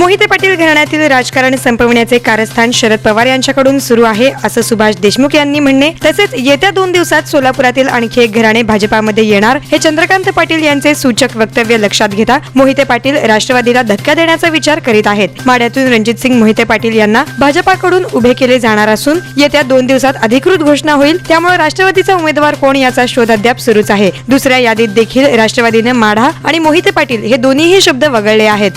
मोहिते पाटील घराण्यातील राजकारण संपवण्याचे कारस्थान शरद पवार यांच्याकडून सुरू आहे असं सुभाष देशमुख यांनी म्हणणे. तसेच येत्या दोन दिवसात सोलापुरातील आणखी एक घराणे भाजपामध्ये येणार हे चंद्रकांत पाटील यांचे सूचक वक्तव्य लक्षात घेता मोहिते पाटील राष्ट्रवादीला धक्का देण्याचा विचार करीत आहेत. माढ्यातून रणजित सिंग मोहिते पाटील यांना भाजपाकडून उभे केले जाणार असून येत्या दोन दिवसात अधिकृत घोषणा होईल त्यामुळे राष्ट्रवादीचा उमेदवार कोण याचा शोध अद्याप सुरूच आहे. दुसऱ्या यादीत देखील राष्ट्रवादीने माढा आणि मोहिते पाटील हे दोन्हीही शब्द वगळले आहेत.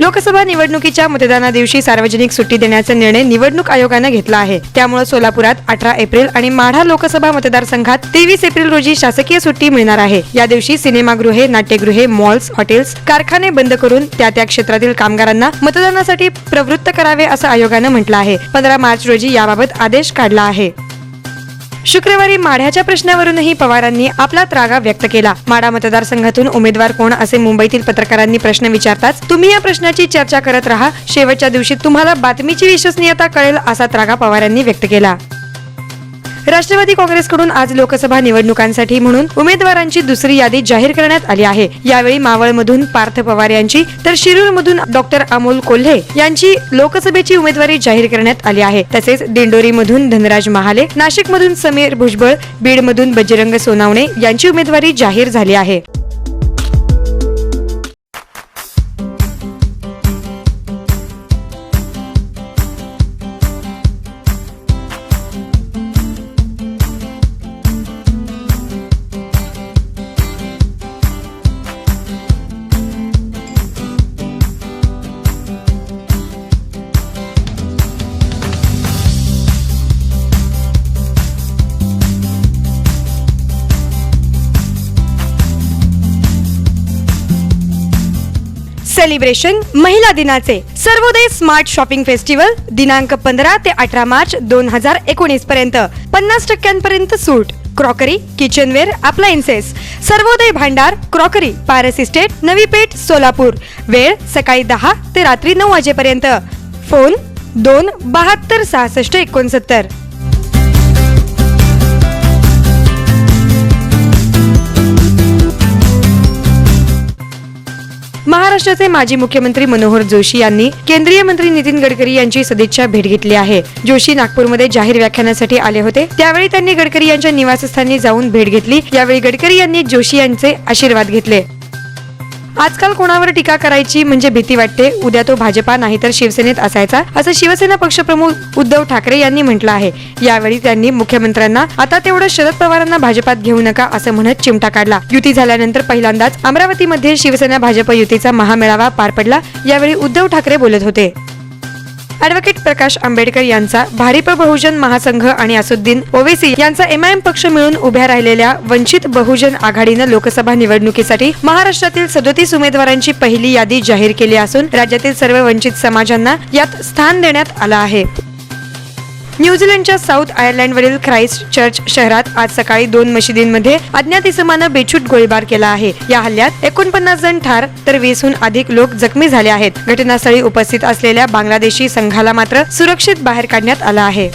लोकसभा निवडणुकीच्या मतदाना दिवशी सार्वजनिक सुट्टी देण्याचा निर्णय निवडणूक आयोगानं घेतला आहे. त्यामुळे सोलापुरात अठरा एप्रिल आणि माढा लोकसभा मतदारसंघात तेवीस एप्रिल रोजी शासकीय सुट्टी मिळणार आहे. या दिवशी सिनेमागृहे नाट्यगृहे मॉल्स हॉटेल्स कारखाने बंद करून त्या त्या क्षेत्रातील कामगारांना मतदानासाठी प्रवृत्त करावे असं आयोगानं म्हटलं आहे. पंधरा मार्च रोजी याबाबत आदेश काढला आहे. शुक्रवारी माढ्याच्या प्रश्नावरूनही पवारांनी आपला त्रागा व्यक्त केला. माढा मतदारसंघातून उमेदवार कोण असे मुंबईतील पत्रकारांनी प्रश्न विचारताच तुम्ही या प्रश्नाची चर्चा करत राहा. शेवटच्या दिवशी तुम्हाला बातमीची विश्वसनीयता कळेल असा त्रागा पवारांनी व्यक्त केला. राष्ट्रवादी काँग्रेसकडून आज लोकसभा निवडणुकांसाठी म्हणून उमेदवारांची दुसरी यादी जाहीर करण्यात आली आहे. यावेळी मावळमधून पार्थ पवार यांची तर शिरूरमधून डॉक्टर अमोल कोल्हे यांची लोकसभेची उमेदवारी जाहीर करण्यात आली आहे. तसेच दिंडोरीमधून धनराज महाले नाशिकमधून समीर भुजबळ बीडमधून बजरंग सोनावणे यांची उमेदवारी जाहीर झाली आहे. सेलिब्रेशन महिला दिनाचे सर्वोदय स्मार्ट शॉपिंग फेस्टिवल दिनांक पंधरा ते अठरा मार्च दोन हजार एकोणीस पर्यंत. पन्नास टक्क्यांपर्यंत सूट. Crockery kitchenware appliances Sarvodaya Bhandar crockery Paras estate Navi Peth Solapur वेळ सकाळी दहा ते रात्री नऊ वाजेपर्यंत. फोन दोन बहात्तर सहासष्ट एकोणसत्तर. महाराष्ट्राचे माजी मुख्यमंत्री मनोहर जोशी यांनी केंद्रीय मंत्री नितीन गडकरी यांची सदिच्छा भेट घेतली आहे. जोशी नागपूरमध्ये जाहीर व्याख्यानासाठी आले होते. त्यावेळी त्यांनी गडकरी यांच्या निवासस्थानी जाऊन भेट घेतली. यावेळी गडकरी यांनी जोशी यांचे आशीर्वाद घेतले. आजकाल कोणावर टीका करायची म्हणजे भीती वाटते. उद्या तो भाजपा नाही तर शिवसेनेत असायचा. असं शिवसेना पक्षप्रमुख उद्धव ठाकरे यांनी म्हटलं आहे. यावेळी त्यांनी मुख्यमंत्र्यांना आता तेवढं शरद पवारांना भाजपात घेऊ नका असं म्हणत चिमटा काढला. युती झाल्यानंतर पहिल्यांदाच अमरावतीमध्ये शिवसेना भाजप युतीचा महामेळावा पार पडला. यावेळी उद्धव ठाकरे बोलत होते. ॲडव्होकेट प्रकाश आंबेडकर यांचा भारिप बहुजन महासंघ आणि असुद्दीन ओवेसी यांचा एमआयएम पक्ष मिळून उभ्या राहिलेल्या वंचित बहुजन आघाडीनं लोकसभा निवडणुकीसाठी महाराष्ट्रातील सदोतीस उमेदवारांची पहिली यादी जाहीर केली असून राज्यातील सर्व वंचित समाजांना यात स्थान देण्यात आलं आहे. न्यूझीलंडच्या साऊथ आयर्लंडवरील ख्राइस्ट चर्च शहरात आज सकाळी दोन मशिदींमध्ये अज्ञात इसमानं बेछूट गोळीबार केला आहे. या हल्ल्यात एकोणपन्नास जण ठार तर वीसहून अधिक लोक जखमी झाले आहेत. घटनास्थळी उपस्थित असलेल्या बांगलादेशी संघाला मात्र सुरक्षित बाहेर काढण्यात आलं आहे.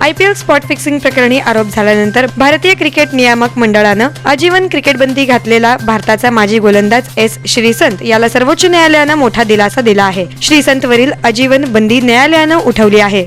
आयपीएल स्पॉट फिक्सिंग प्रकरणी आरोप झाल्यानंतर भारतीय क्रिकेट नियामक मंडळानं आजीवन क्रिकेट बंदी घातलेला भारताचा माजी गोलंदाज एस श्रीसंत याला सर्वोच्च न्यायालयानं मोठा दिलासा दिला आहे. श्रीसंत वरील आजीवन बंदी न्यायालयानं उठवली आहे.